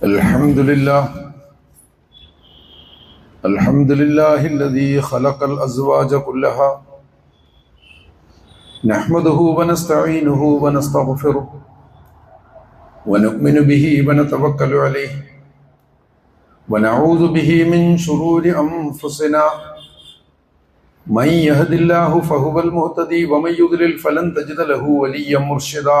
الحمد لله الحمد لله الذي خلق الأزواج كلها نحمده ونستعينه ونستغفره ونؤمن به ونتوكل عليه ونعوذ به من شرور أنفسنا من يهد الله فهو المهتدي ومن يضلل فلن تجد له وليا مرشدا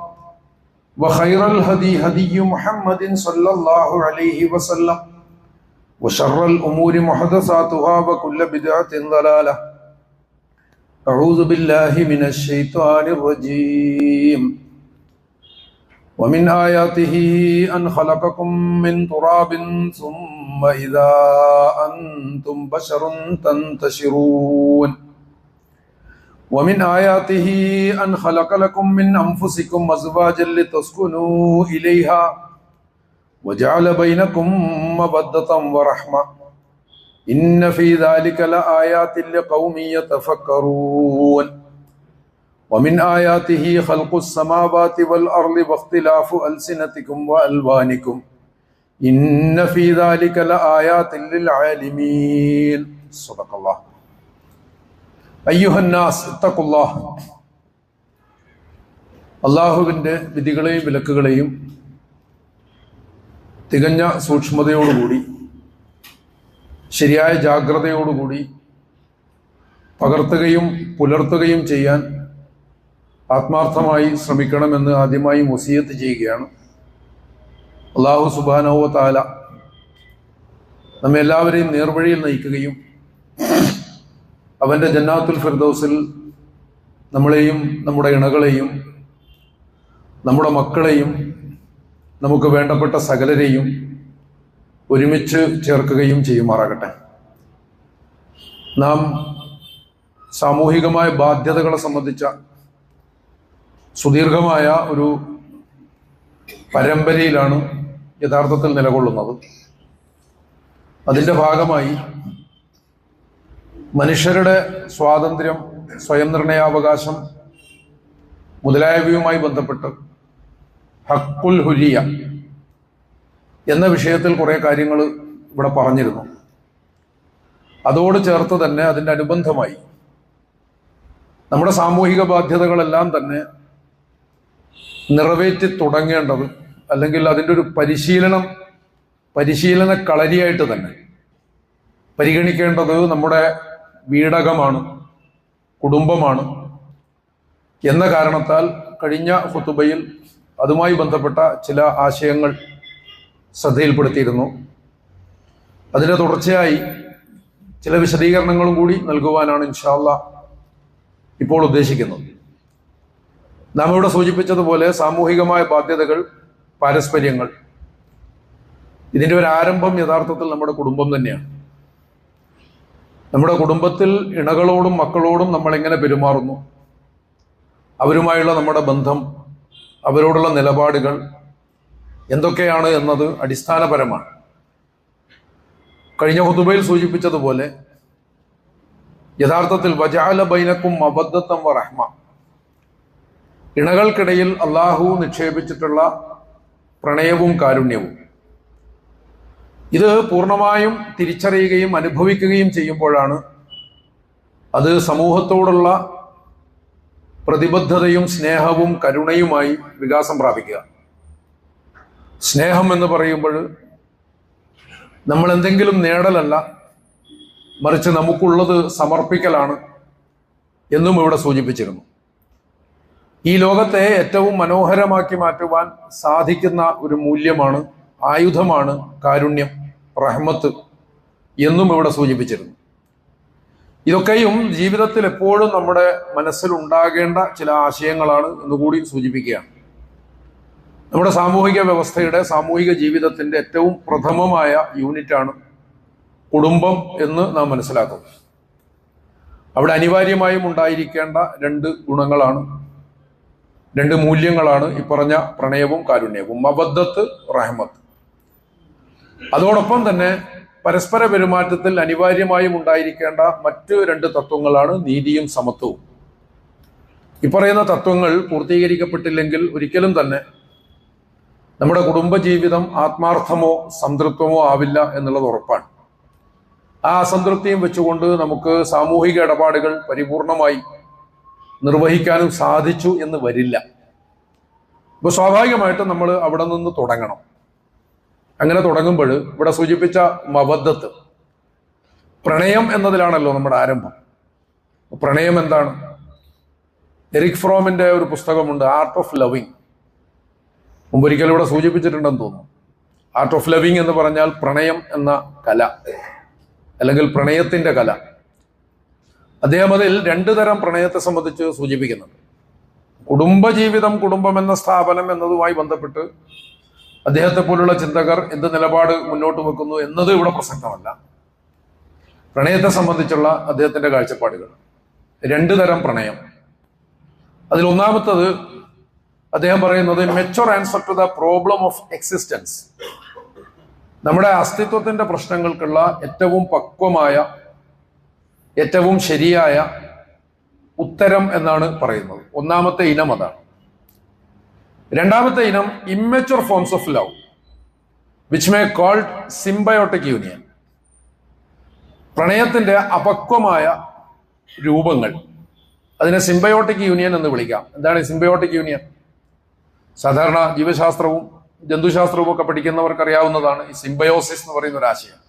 وخير الهدي هدي محمد صلى الله عليه وسلم. وشر الأمور محدثاتها وكل بدعة ضلالة. أعوذ بالله من الشيطان الرجيم. ومن آياته أن خلقكم من تراب ثم إذا أنتم بشر تنتشرون. ومن آياته أن خلق لكم من أنفسكم أزواجا لتسكنوا إليها وجعل بينكم مودة ورحمة إن في ذلك لآيات لقوم يتفكرون ومن آياته خلق السماوات والأرض واختلاف ألسنتكم وألوانكم إن في ذلك لآيات للعالمين صدق الله അയ്യുഹന്നാസ് ഇത്തക്കുല്ലാഹ്. അള്ളാഹുവിന്റെ വിധികളെയും വിലക്കുകളെയും തികഞ്ഞ സൂക്ഷ്മതയോടുകൂടി ശരിയായ ജാഗ്രതയോടുകൂടി പകർത്തുകയും പുലർത്തുകയും ചെയ്യാൻ ആത്മാർത്ഥമായി ശ്രമിക്കണമെന്ന് ആദ്യമായി മുസീയത്ത് ചെയ്യുകയാണ്. അള്ളാഹു സുബാനോവ താല നമ്മെല്ലാവരെയും നേർവഴിയിൽ നയിക്കുകയും അവന്റെ ജന്നാത്തുൽ ഫിർദൗസിൽ നമ്മളെയും നമ്മുടെ ഇണകളെയും നമ്മുടെ മക്കളെയും നമുക്ക് വേണ്ടപ്പെട്ട സകലരെയും ഒരുമിച്ച് ചേർക്കുകയും ചെയ്യുമാറാകട്ടെ. നാം സാമൂഹികമായ ബാധ്യതകളെ സംബന്ധിച്ച സുദീർഘമായ ഒരു പരമ്പരയിലാണ് യഥാർത്ഥത്തിൽ നിലകൊള്ളുന്നത്. അതിന്റെ ഭാഗമായി മനുഷ്യരുടെ സ്വാതന്ത്ര്യം സ്വയം നിർണയാവകാശം മുതലായവയുമായി ബന്ധപ്പെട്ട് ഹക്കുൽ ഹുലിയ എന്ന വിഷയത്തിൽ കുറേ കാര്യങ്ങൾ ഇവിടെ പറഞ്ഞിരുന്നു. അതോട് ചേർത്ത് തന്നെ അതിന്റെ അനുബന്ധമായി നമ്മുടെ സാമൂഹിക ബാധ്യതകളെല്ലാം തന്നെ നിറവേറ്റി തുടങ്ങേണ്ടത് അല്ലെങ്കിൽ അതിന്റെ ഒരു പരിശീലനം പരിശീലന കളരിയായിട്ട് തന്നെ പരിഗണിക്കേണ്ടത് നമ്മുടെ വീടകമാണ് കുടുംബമാണ് എന്ന കാരണത്താൽ കഴിഞ്ഞ ഫുത്തുബയിൽ അതുമായി ബന്ധപ്പെട്ട ചില ആശയങ്ങൾ ശ്രദ്ധയിൽപ്പെടുത്തിയിരുന്നു. അതിന്റെ തുടർച്ചയായി ചില വിശദീകരണങ്ങളും കൂടി നൽകുവാനാണ് ഇൻഷാല്ല ഇപ്പോൾ ഉദ്ദേശിക്കുന്നത്. നാം ഇവിടെ സൂചിപ്പിച്ചതുപോലെ സാമൂഹികമായ ബാധ്യതകൾ പാരസ്പര്യങ്ങൾ. ഇതിന്റെ ഒരു ആരംഭം യഥാർത്ഥത്തിൽ നമ്മുടെ കുടുംബം തന്നെയാണ്. നമ്മുടെ കുടുംബത്തിൽ ഇണകളോടും മക്കളോടും നമ്മൾ എങ്ങനെ പെരുമാറുന്നു? അവരുമായുള്ള നമ്മുടെ ബന്ധം അവരോടുള്ള നിലപാടുകൾ എന്തൊക്കെയാണ് എന്നത് അടിസ്ഥാനപരമാണ്. കഴിഞ്ഞ ഹുതുബയിൽ സൂചിപ്പിച്ചതുപോലെ യഥാർത്ഥത്തിൽ വജാല ബൈനക്കും അബദ്ധത്തം വറഹ്മ. ഇണകൾക്കിടയിൽ അള്ളാഹു നിക്ഷേപിച്ചിട്ടുള്ള പ്രണയവും കാരുണ്യവും. ഇത് പൂർണമായും തിരിച്ചറിയുകയും അനുഭവിക്കുകയും ചെയ്യുമ്പോഴാണ് അത് സമൂഹത്തോടുള്ള പ്രതിബദ്ധതയും സ്നേഹവും കരുണയുമായി വികാസം പ്രാപിക്കുക. സ്നേഹം എന്ന് പറയുമ്പോൾ നമ്മൾ എന്തെങ്കിലും നേടലല്ല മറിച്ച് നമുക്കുള്ളത് സമർപ്പിക്കലാണ് എന്നും ഇവിടെ സൂചിപ്പിച്ചിരുന്നു. ഈ ലോകത്തെ ഏറ്റവും മനോഹരമാക്കി മാറ്റുവാൻ സാധിക്കുന്ന ഒരു മൂല്യമാണ് ആയുധമാണ് കാരുണ്യം. റഹ്മത്ത് എന്നും ഇവിടെ സൂചിപ്പിച്ചിരുന്നു. ഇതൊക്കെയും ജീവിതത്തിൽ എപ്പോഴും നമ്മുടെ മനസ്സിൽ ഉണ്ടാകേണ്ട ചില ആശയങ്ങളാണ് എന്നുകൂടി സൂചിപ്പിക്കുകയാണ്. നമ്മുടെ സാമൂഹിക വ്യവസ്ഥയുടെ സാമൂഹിക ജീവിതത്തിന്റെ ഏറ്റവും പ്രഥമമായ യൂണിറ്റാണ് കുടുംബം എന്ന് നാം മനസ്സിലാക്കും അവിടെ അനിവാര്യമായും ഉണ്ടായിരിക്കേണ്ട രണ്ട് ഗുണങ്ങളാണ് രണ്ട് മൂല്യങ്ങളാണ് ഈ പറഞ്ഞ പ്രണയവും കാരുണ്യവും. അബദ്ധത്ത് റഹ്മത്ത്. അതോടൊപ്പം തന്നെ പരസ്പര പെരുമാറ്റത്തിൽ അനിവാര്യമായും ഉണ്ടായിരിക്കേണ്ട മറ്റു രണ്ട് തത്വങ്ങളാണ് നീതിയും സമത്വവും. ഇപ്പറയുന്ന പറയുന്ന തത്വങ്ങൾ പൂർത്തീകരിക്കപ്പെട്ടില്ലെങ്കിൽ ഒരിക്കലും തന്നെ നമ്മുടെ കുടുംബജീവിതം ആത്മാർത്ഥമോ സംതൃപ്തമോ ആവില്ല എന്നുള്ളത് ഉറപ്പാണ്. ആ അസംതൃപ്തിയും വെച്ചുകൊണ്ട് നമുക്ക് സാമൂഹിക ഇടപാടുകൾ പരിപൂർണമായി നിർവഹിക്കാനും സാധിച്ചു എന്ന് വരില്ല. ഇപ്പൊ സ്വാഭാവികമായിട്ടും നമ്മൾ അവിടെ നിന്ന് തുടങ്ങണം. അങ്ങനെ തുടങ്ങുമ്പോൾ ഇവിടെ സൂചിപ്പിച്ച മബദ്ധത്ത് പ്രണയം എന്നതിലാണല്ലോ നമ്മുടെ ആരംഭം. പ്രണയം എന്താണ്? എറിക് ഫ്രോമിന്റെ ഒരു പുസ്തകമുണ്ട് ആർട്ട് ഓഫ് ലവിങ് മുമ്പൊരിക്കലും ഇവിടെ സൂചിപ്പിച്ചിട്ടുണ്ടെന്ന് തോന്നുന്നു. ആർട്ട് ഓഫ് ലവിങ് എന്ന് പറഞ്ഞാൽ പ്രണയം എന്ന കല അല്ലെങ്കിൽ പ്രണയത്തിന്റെ കല. അദ്ദേഹം അതിൽ രണ്ടു തരം പ്രണയത്തെ സംബന്ധിച്ച് സൂചിപ്പിക്കുന്നുണ്ട്. കുടുംബജീവിതം കുടുംബം എന്ന സ്ഥാപനം എന്നതുമായി ബന്ധപ്പെട്ട് അദ്ദേഹത്തെ പോലുള്ള ചിന്തകർ എന്ത് നിലപാട് മുന്നോട്ട് വെക്കുന്നു എന്നത് ഇവിടെ പ്രസക്തമല്ല. പ്രണയത്തെ സംബന്ധിച്ചുള്ള അദ്ദേഹത്തിന്റെ കാഴ്ചപ്പാടുകൾ. രണ്ടു തരം പ്രണയം. അതിൽ ഒന്നാമത്തത് അദ്ദേഹം പറയുന്നത് mature answer to the problem of existence നമ്മുടെ അസ്തിത്വത്തിന്റെ പ്രശ്നങ്ങൾക്കുള്ള ഏറ്റവും പക്വമായ ഏറ്റവും ശരിയായ ഉത്തരം എന്നാണ് പറയുന്നത്. ഒന്നാമത്തെ ഇനം അതാണ്. രണ്ടാമത്തെ ഇനം immature forms of love which may called symbiotic union പ്രണയത്തിന്റെ അപക്വമായ രൂപങ്ങൾ. അതിനെ സിംബയോട്ടിക് യൂണിയൻ എന്ന് വിളിക്കാം. എന്താണ് സിംബയോട്ടിക് യൂണിയൻ സാധാരണ ജീവശാസ്ത്രവും ജന്തുശാസ്ത്രവും ഒക്കെ പഠിക്കുന്നവർക്ക് അറിയാവുന്നതാണ് ഈ സിംബയോസിസ് എന്ന് പറയുന്ന ഒരു ആശയം.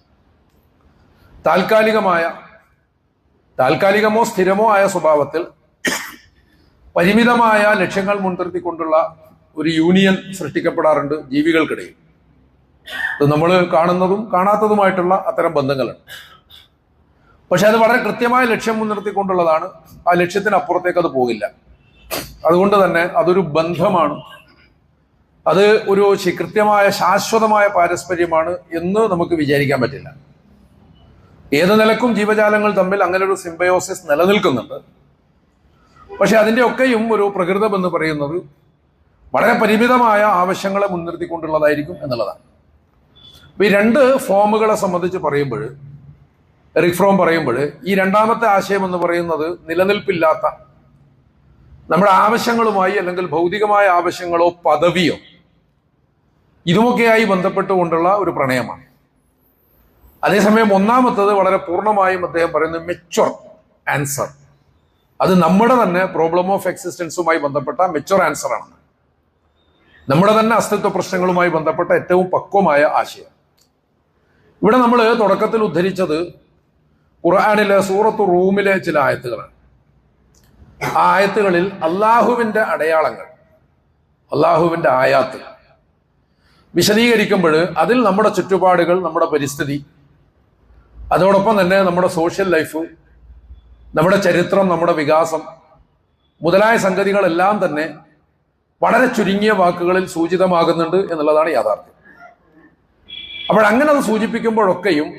താൽക്കാലികമായ താൽക്കാലികമോ സ്ഥിരമോ ആയ സ്വഭാവത്തിൽ പരിമിതമായ ലക്ഷ്യങ്ങൾ മുൻനിർത്തിക്കൊണ്ടുള്ള ഒരു യൂണിയൻ സൃഷ്ടിക്കപ്പെടാറുണ്ട് ജീവികൾക്കിടയിൽ. അത് നമ്മൾ കാണുന്നതും കാണാത്തതുമായിട്ടുള്ള അത്തരം ബന്ധങ്ങളുണ്ട്. പക്ഷെ അത് വളരെ കൃത്യമായ ലക്ഷ്യം മുൻനിർത്തിക്കൊണ്ടുള്ളതാണ്. ആ ലക്ഷ്യത്തിനപ്പുറത്തേക്ക് അത് പോകില്ല. അതുകൊണ്ട് തന്നെ അതൊരു ബന്ധമാണ്. അത് ഒരു കൃത്യമായ ശാശ്വതമായ പാരസ്പര്യമാണ് എന്ന് നമുക്ക് വിചാരിക്കാൻ പറ്റില്ല. ഏത് നിലക്കും ജീവജാലങ്ങൾ തമ്മിൽ അങ്ങനെ ഒരു സിംബയോസിസ് നിലനിൽക്കുന്നുണ്ട്. പക്ഷെ അതിന്റെ ഒക്കെയും ഒരു പ്രകൃതം എന്ന് പറയുന്നത് വളരെ പരിമിതമായ ആവശ്യങ്ങളെ മുൻനിർത്തിക്കൊണ്ടുള്ളതായിരിക്കും എന്നുള്ളതാണ്. ഈ രണ്ട് ഫോമുകളെ സംബന്ധിച്ച് പറയുമ്പോൾ റിഫ്രോം ഫ്രോം പറയുമ്പോൾ ഈ രണ്ടാമത്തെ ആശയം എന്ന് പറയുന്നത് നിലനിൽപ്പില്ലാത്ത നമ്മുടെ ആവശ്യങ്ങളുമായി അല്ലെങ്കിൽ ഭൗതികമായ ആവശ്യങ്ങളോ പദവിയോ ഇതുമൊക്കെയായി ബന്ധപ്പെട്ടുകൊണ്ടുള്ള ഒരു പ്രണയമാണ്. അതേസമയം ഒന്നാമത്തത് വളരെ പൂർണമായും അദ്ദേഹം പറയുന്നത് മെച്ചുവർ ആൻസർ അത് നമ്മുടെ തന്നെ പ്രോബ്ലം ഓഫ് എക്സിസ്റ്റൻസുമായി ബന്ധപ്പെട്ട മെച്ചുവർ ആൻസർ ആണ്. നമ്മുടെ തന്നെ അസ്തിത്വ പ്രശ്നങ്ങളുമായി ബന്ധപ്പെട്ട ഏറ്റവും പക്വമായ ആശയം. ഇവിടെ നമ്മൾ തുടക്കത്തിൽ ഉദ്ധരിച്ചത് ഖുർആാനിലെ സൂറത്ത് റൂമിലെ ചില ആയത്തുകളാണ്. ആ ആയത്തുകളിൽ അള്ളാഹുവിന്റെ അടയാളങ്ങൾ അള്ളാഹുവിന്റെ ആയാത്ത് വിശദീകരിക്കുമ്പോൾ അതിൽ നമ്മുടെ ചുറ്റുപാടുകൾ നമ്മുടെ പരിസ്ഥിതി അതോടൊപ്പം തന്നെ നമ്മുടെ സോഷ്യൽ ലൈഫ് നമ്മുടെ ചരിത്രം നമ്മുടെ വികാസം മുതലായ സംഗതികളെല്ലാം തന്നെ വളരെ ചുരുങ്ങിയ വാക്കുകളിൽ സൂചിതമാകുന്നുണ്ട് എന്നുള്ളതാണ് യാഥാർത്ഥ്യം. അപ്പോൾ അങ്ങനെ അത് സൂചിപ്പിക്കുമ്പോഴൊക്കെയും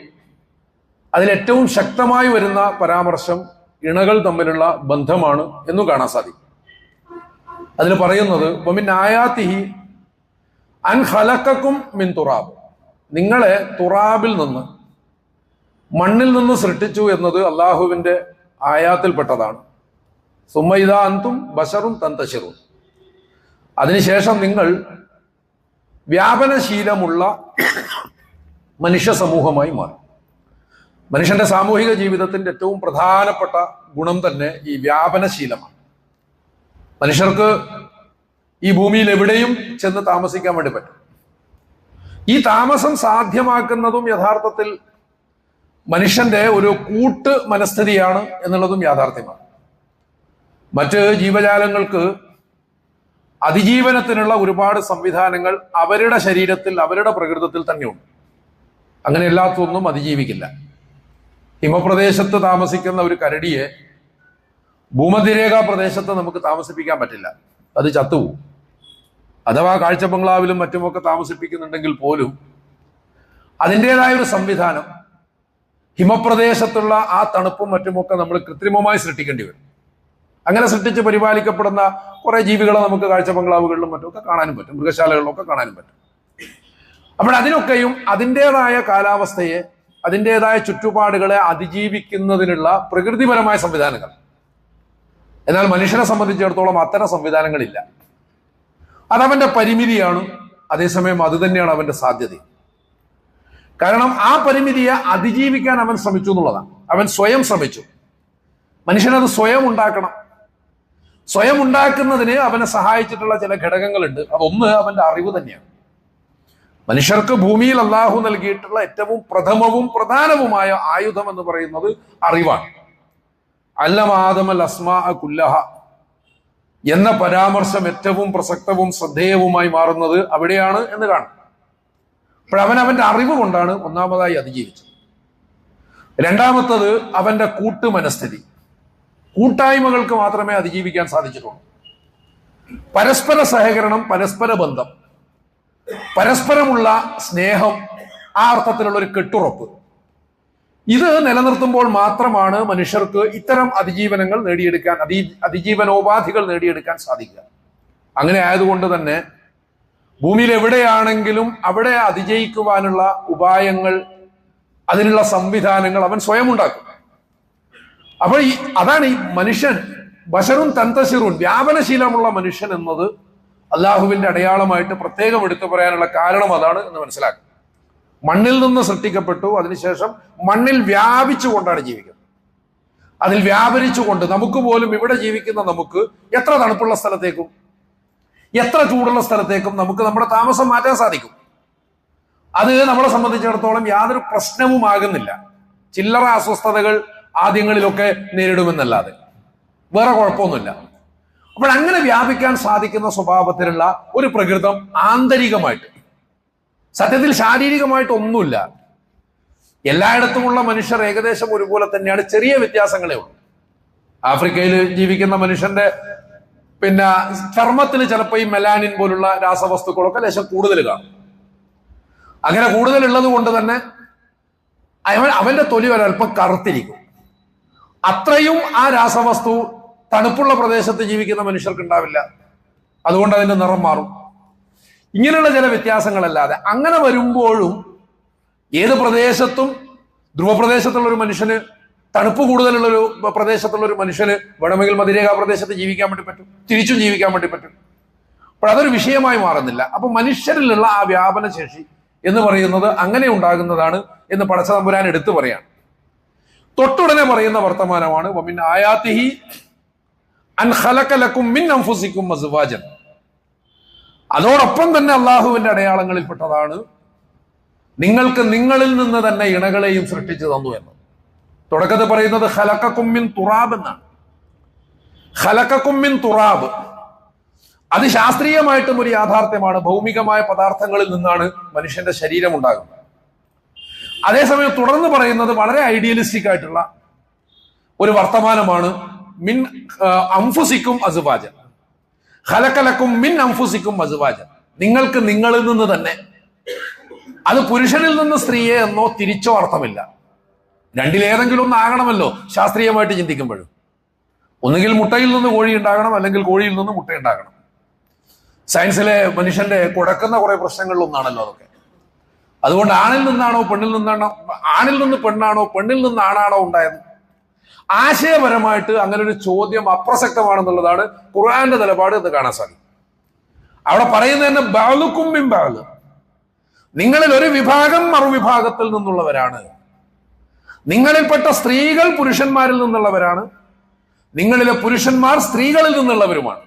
അതിലേറ്റവും ശക്തമായി വരുന്ന പരാമർശം ഇണകൾ തമ്മിലുള്ള ബന്ധമാണ് എന്നും കാണാൻ സാധിക്കും. അതിൽ പറയുന്നത് വമിൻ അൻ ഹലക്കും മിൻ തുറാബ്. നിങ്ങളെ തുറാബിൽ നിന്ന് മണ്ണിൽ നിന്ന് സൃഷ്ടിച്ചു എന്നത് അള്ളാഹുവിന്റെ ആയാത്തിൽപ്പെട്ടതാണ്. സുമൈദാന്തും ബഷറും തന്തശിറും അതിനുശേഷം നിങ്ങൾ വ്യാപനശീലമുള്ള മനുഷ്യ സമൂഹമായി മാറും. മനുഷ്യന്റെ സാമൂഹിക ജീവിതത്തിന്റെ ഏറ്റവും പ്രധാനപ്പെട്ട ഗുണം തന്നെ ഈ വ്യാപനശീലമാണ്. മനുഷ്യർക്ക് ഈ ഭൂമിയിൽ എവിടെയും ചെന്ന് താമസിക്കാൻ വേണ്ടി പറ്റും. ഈ താമസം സാധ്യമാക്കുന്നതും യഥാർത്ഥത്തിൽ മനുഷ്യന്റെ ഒരു കൂട്ട് മനസ്ഥിതിയാണ് എന്നുള്ളതും യാഥാർത്ഥ്യമാണ്. മറ്റ് ജീവജാലങ്ങൾക്ക് അതിജീവനത്തിനുള്ള ഒരുപാട് സംവിധാനങ്ങൾ അവരുടെ ശരീരത്തിൽ അവരുടെ പ്രകൃതത്തിൽ തന്നെയുണ്ട്. അങ്ങനെ എല്ലാത്തൊന്നും അതിജീവിക്കില്ല. ഹിമപ്രദേശത്ത് താമസിക്കുന്ന ഒരു കരടിയെ ഭൂമധ്യരേഖാ പ്രദേശത്ത് നമുക്ക് താമസിപ്പിക്കാൻ പറ്റില്ല. അത് ചത്തുപോകും. അഥവാ കാഴ്ച ബംഗ്ലാവിലും മറ്റുമൊക്കെ താമസിപ്പിക്കുന്നുണ്ടെങ്കിൽ പോലും അതിന്റെതായ ഒരു സംവിധാനം ഹിമപ്രദേശത്തുള്ള ആ തണുപ്പും മറ്റുമൊക്കെ നമ്മൾ കൃത്രിമമായി സൃഷ്ടിക്കേണ്ടി വരും. അങ്ങനെ സൃഷ്ടിച്ച് പരിപാലിക്കപ്പെടുന്ന കുറെ ജീവികളെ നമുക്ക് കാഴ്ച ബംഗ്ലാവുകളിലും മറ്റുമൊക്കെ കാണാനും പറ്റും മൃഗശാലകളിലൊക്കെ കാണാനും പറ്റും. അപ്പോൾ അതിനൊക്കെയും അതിന്റെതായ കാലാവസ്ഥയെ അതിന്റെതായ ചുറ്റുപാടുകളെ അതിജീവിക്കുന്നതിനുള്ള പ്രകൃതിപരമായ സംവിധാനങ്ങൾ. എന്നാൽ മനുഷ്യനെ സംബന്ധിച്ചിടത്തോളം അത്തരം സംവിധാനങ്ങളില്ല. അതവന്റെ പരിമിതിയാണ് അതേസമയം അത് തന്നെയാണ് അവന്റെ സാധ്യത. കാരണം ആ പരിമിതിയെ അതിജീവിക്കാൻ അവൻ ശ്രമിച്ചു എന്നുള്ളതാണ്. അവൻ സ്വയം ശ്രമിച്ചു. മനുഷ്യനത് സ്വയം ഉണ്ടാക്കണം. സ്വയം ഉണ്ടാക്കുന്നതിന് അവനെ സഹായിച്ചിട്ടുള്ള ചില ഘടകങ്ങളുണ്ട്. അതൊന്ന് അവന്റെ അറിവ് തന്നെയാണ്. മനുഷ്യർക്ക് ഭൂമിയിൽ അള്ളാഹു നൽകിയിട്ടുള്ള ഏറ്റവും പ്രഥമവും പ്രധാനവുമായ ആയുധം എന്ന് പറയുന്നത് അറിവാണ്. അല്ലമാദമൽ അസ്മാ കുല്ലഹ എന്ന പരാമർശം ഏറ്റവും പ്രസക്തവും ശ്രദ്ധേയവുമായി മാറുന്നത് അവിടെയാണ് എന്ന് കാണും. അവൻ അവന്റെ അറിവ് കൊണ്ടാണ് ഒന്നാമതായി അതിജീവിച്ചത്. രണ്ടാമത്തത് അവന്റെ കൂട്ടു മനസ്ഥിതി കൂട്ടായ്മകൾക്ക് മാത്രമേ അതിജീവിക്കാൻ സാധിച്ചിട്ടുള്ളൂ. പരസ്പര സഹകരണം പരസ്പര ബന്ധം പരസ്പരമുള്ള സ്നേഹം ആ അർത്ഥത്തിലുള്ള ഒരു കെട്ടുറപ്പ്. ഇത് നിലനിർത്തുമ്പോൾ മാത്രമാണ് മനുഷ്യർക്ക് ഇത്തരം അതിജീവനങ്ങൾ നേടിയെടുക്കാൻ അതി അതിജീവനോപാധികൾ നേടിയെടുക്കാൻ സാധിക്കുക. അങ്ങനെ ആയതുകൊണ്ട് തന്നെ ഭൂമിയിൽ എവിടെയാണെങ്കിലും അവിടെ അതിജയിക്കുവാനുള്ള ഉപായങ്ങൾ അതിനുള്ള സംവിധാനങ്ങൾ അവൻ സ്വയം ഉണ്ടാക്കും അപ്പോൾ ഈ അതാണ് ഈ മനുഷ്യൻ ബഷറും തന്തശിറും വ്യാപനശീലമുള്ള മനുഷ്യൻ എന്നത് അള്ളാഹുവിന്റെ അടയാളമായിട്ട് പ്രത്യേകം എടുത്തു പറയാനുള്ള കാരണം അതാണ് എന്ന് മനസ്സിലാക്കുക. മണ്ണിൽ നിന്ന് സൃഷ്ടിക്കപ്പെട്ടു അതിനുശേഷം മണ്ണിൽ വ്യാപിച്ചുകൊണ്ടാണ് ജീവിക്കുന്നത്. അതിൽ വ്യാപരിച്ചുകൊണ്ട് നമുക്ക് പോലും ഇവിടെ ജീവിക്കുന്ന നമുക്ക് എത്ര തണുപ്പുള്ള സ്ഥലത്തേക്കും എത്ര ചൂടുള്ള സ്ഥലത്തേക്കും നമുക്ക് നമ്മുടെ താമസം മാറ്റാൻ സാധിക്കും. അത് നമ്മളെ സംബന്ധിച്ചിടത്തോളം യാതൊരു പ്രശ്നവുമാകുന്നില്ല. ചില്ലറ അസ്വസ്ഥതകൾ ആദ്യങ്ങളിലൊക്കെ നേരിടുമെന്നല്ലാതെ. വേറെ കുഴപ്പമൊന്നുമില്ല. അപ്പോൾ അങ്ങനെ വ്യാപിക്കാൻ സാധിക്കുന്ന സ്വഭാവത്തിലുള്ള ഒരു പ്രകൃതം ആന്തരികമായിട്ട് സത്യത്തിൽ ശാരീരികമായിട്ട് ഒന്നുമില്ല. എല്ലായിടത്തുമുള്ള മനുഷ്യർ ഏകദേശം ഒരുപോലെ തന്നെയാണ്. ചെറിയ വ്യത്യാസങ്ങളേ ഉള്ളൂ. ആഫ്രിക്കയിൽ ജീവിക്കുന്ന മനുഷ്യന്റെ പിന്നെ ചർമ്മത്തിൽ ചിലപ്പോൾ ഈ മെലാനിൻ പോലുള്ള രാസവസ്തുക്കളൊക്കെ ലേശം കൂടുതൽ കാണും. അങ്ങനെ കൂടുതലുള്ളത് കൊണ്ട് തന്നെ അവൻ അവന്റെ തൊലി ഒരല്പം കറുത്തിരിക്കും. അത്രയും ആ രാസവസ്തു തണുപ്പുള്ള പ്രദേശത്ത് ജീവിക്കുന്ന മനുഷ്യർക്ക് ഉണ്ടാവില്ല അതുകൊണ്ട് അതിന്റെ നിറം മാറും. ഇങ്ങനെയുള്ള ചില വ്യത്യാസങ്ങളല്ലാതെ അങ്ങനെ വരുമ്പോഴും ഏത് പ്രദേശത്തും ധ്രുവപ്രദേശത്തുള്ള ഒരു മനുഷ്യന് തണുപ്പ് കൂടുതലുള്ള ഒരു പ്രദേശത്തുള്ള ഒരു മനുഷ്യന് വേണമെങ്കിൽ മതിരേഖാ പ്രദേശത്ത് ജീവിക്കാൻ വേണ്ടി പറ്റും തിരിച്ചും ജീവിക്കാൻ വേണ്ടി പറ്റും. അപ്പോൾ അതൊരു വിഷയമായി മാറുന്നില്ല. അപ്പൊ മനുഷ്യരിലുള്ള ആ വ്യാപന ശേഷി എന്ന് പറയുന്നത് അങ്ങനെ ഉണ്ടാകുന്നതാണ് എന്ന് പടച്ചതമ്പുരാൻ എടുത്തു പറയാണ്. തൊട്ടുടനെ പറയുന്ന വർത്തമാനമാണ്. ആയാത്തിഹി അൻ അതോടൊപ്പം തന്നെ അള്ളാഹുവിന്റെ അടയാളങ്ങളിൽപ്പെട്ടതാണ്. നിങ്ങൾക്ക് നിങ്ങളിൽ നിന്ന് തന്നെ ഇണകളെയും സൃഷ്ടിച്ചു തന്നു എന്ന്. തുടക്കത്തിൽ പറയുന്നത് ഹലക്കുമ്മിൻ തുറാബ് എന്നാണ്. ഹലക്കുമ്മിൻ തുറാബ്. അത് ശാസ്ത്രീയമായിട്ടും ഒരു യാഥാർത്ഥ്യമാണ്. ഭൗമികമായ പദാർത്ഥങ്ങളിൽ നിന്നാണ് മനുഷ്യന്റെ ശരീരം ഉണ്ടാകുന്നത്. അതേസമയം തുടർന്ന് പറയുന്നത് വളരെ ഐഡിയലിസ്റ്റിക് ആയിട്ടുള്ള ഒരു വർത്തമാനമാണ്. മിൻ അംഫുസിക്കും അസുവാജ ഹലക്കലക്കും മിൻ അംഫുസിക്കും അസുവാജ നിങ്ങൾക്ക് നിങ്ങളിൽ നിന്ന് തന്നെ അത് പുരുഷനിൽ നിന്ന് സ്ത്രീയെ എന്നോ തിരിച്ചോ അർത്ഥമില്ല. രണ്ടിലേതെങ്കിലും ഒന്ന് ആകണമല്ലോ ശാസ്ത്രീയമായിട്ട് ചിന്തിക്കുമ്പോഴും. ഒന്നുകിൽ മുട്ടയിൽ നിന്ന് കോഴി ഉണ്ടാകണം അല്ലെങ്കിൽ കോഴിയിൽ നിന്ന് മുട്ട ഉണ്ടാകണം. സയൻസിലെ മനുഷ്യന്റെ കുഴക്കുന്ന കുറെ പ്രശ്നങ്ങളിലൊന്നാണല്ലോ അതൊക്കെ. അതുകൊണ്ട് ആണിൽ നിന്നാണോ പെണ്ണിൽ നിന്നാണോ ആണിൽ നിന്ന് പെണ്ണാണോ പെണ്ണിൽ നിന്ന് ആണാണോ ഉണ്ടായത്? ആശയപരമായിട്ട് അങ്ങനെ ഒരു ചോദ്യം അപ്രസക്തമാണെന്നുള്ളതാണ് ഖുർആന്റെ നിലപാട് എന്ന് കാണാൻ സാധിക്കും. അവിടെ പറയുന്നത് തന്നെ ബാലുക്കും നിങ്ങളിൽ ഒരു വിഭാഗം മറുവിഭാഗത്തിൽ നിന്നുള്ളവരാണ്. നിങ്ങളിൽപ്പെട്ട സ്ത്രീകൾ പുരുഷന്മാരിൽ നിന്നുള്ളവരാണ്. നിങ്ങളിലെ പുരുഷന്മാർ സ്ത്രീകളിൽ നിന്നുള്ളവരുമാണ്.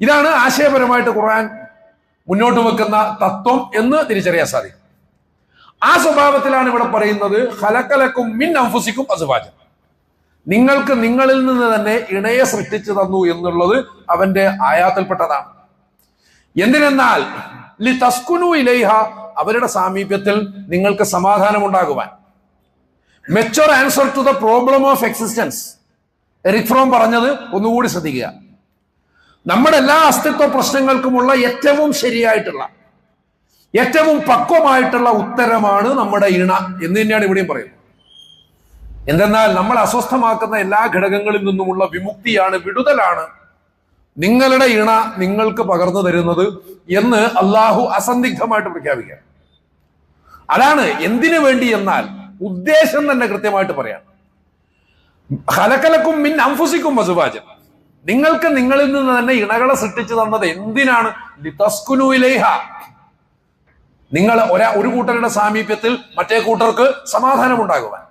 ഇതാണ് ആശയപരമായിട്ട് ഖുർആൻ മുന്നോട്ട് വെക്കുന്ന തത്വം എന്ന് തിരിച്ചറിയാൻ സാധിക്കും. ആ സ്വഭാവത്തിലാണ് ഇവിടെ പറയുന്നത് ഹലക്കലക്കും മിൻ അംഫുസിക്കും അസുവാചം നിങ്ങൾക്ക് നിങ്ങളിൽ നിന്ന് തന്നെ ഇണയെ സൃഷ്ടിച്ചു തന്നു എന്നുള്ളത് അവന്റെ ആയാത്തിൽപ്പെട്ടതാണ്. എന്തിനെന്നാൽ ലി തസ്കുനു ഇലൈഹ അവരുടെ സാമീപ്യത്തിൽ നിങ്ങൾക്ക് സമാധാനം ഉണ്ടാകുവാൻ mature answer to the problem of existence Erich Fromm പറഞ്ഞത് ഒന്നുകൂടി ശ്രദ്ധിക്കുക. നമ്മുടെ എല്ലാ അസ്തിത്വ പ്രശ്നങ്ങൾക്കുമുള്ള ഏറ്റവും ശരിയായിട്ടുള്ള ഏറ്റവും പക്വമായിട്ടുള്ള ഉത്തരമാണ് നമ്മുടെ ഇണ എന്ന് തന്നെയാണ് ഇവിടെയും പറയുന്നത്. എന്തെന്നാൽ നമ്മൾ അസ്വസ്ഥമാക്കുന്ന എല്ലാ ഘടകങ്ങളിൽ നിന്നുമുള്ള വിമുക്തിയാണ് വിടുതലാണ് നിങ്ങളുടെ ഇണ നിങ്ങൾക്ക് പകർന്നു തരുന്നത് എന്ന് അള്ളാഹു അസന്ദിഗ്ധമായിട്ട് പ്രഖ്യാപിക്കുക അതാണ് എന്തിനു വേണ്ടി എന്നാൽ ഉദ്ദേശം തന്നെ കൃത്യമായിട്ട് പറയാം. ഹലക്കലക്കും മിൻ അംഫുസിക്കും വസുവാജൻ. നിങ്ങൾക്ക് നിങ്ങളിൽ നിന്ന് തന്നെ ഇണകളെ സൃഷ്ടിച്ചു തന്നത് എന്തിനാണ്? നിങ്ങൾ ഒരാ ഒരു കൂട്ടരുടെ സാമീപ്യത്തിൽ മറ്റേ കൂട്ടർക്ക് സമാധാനം ഉണ്ടാകുവാൻ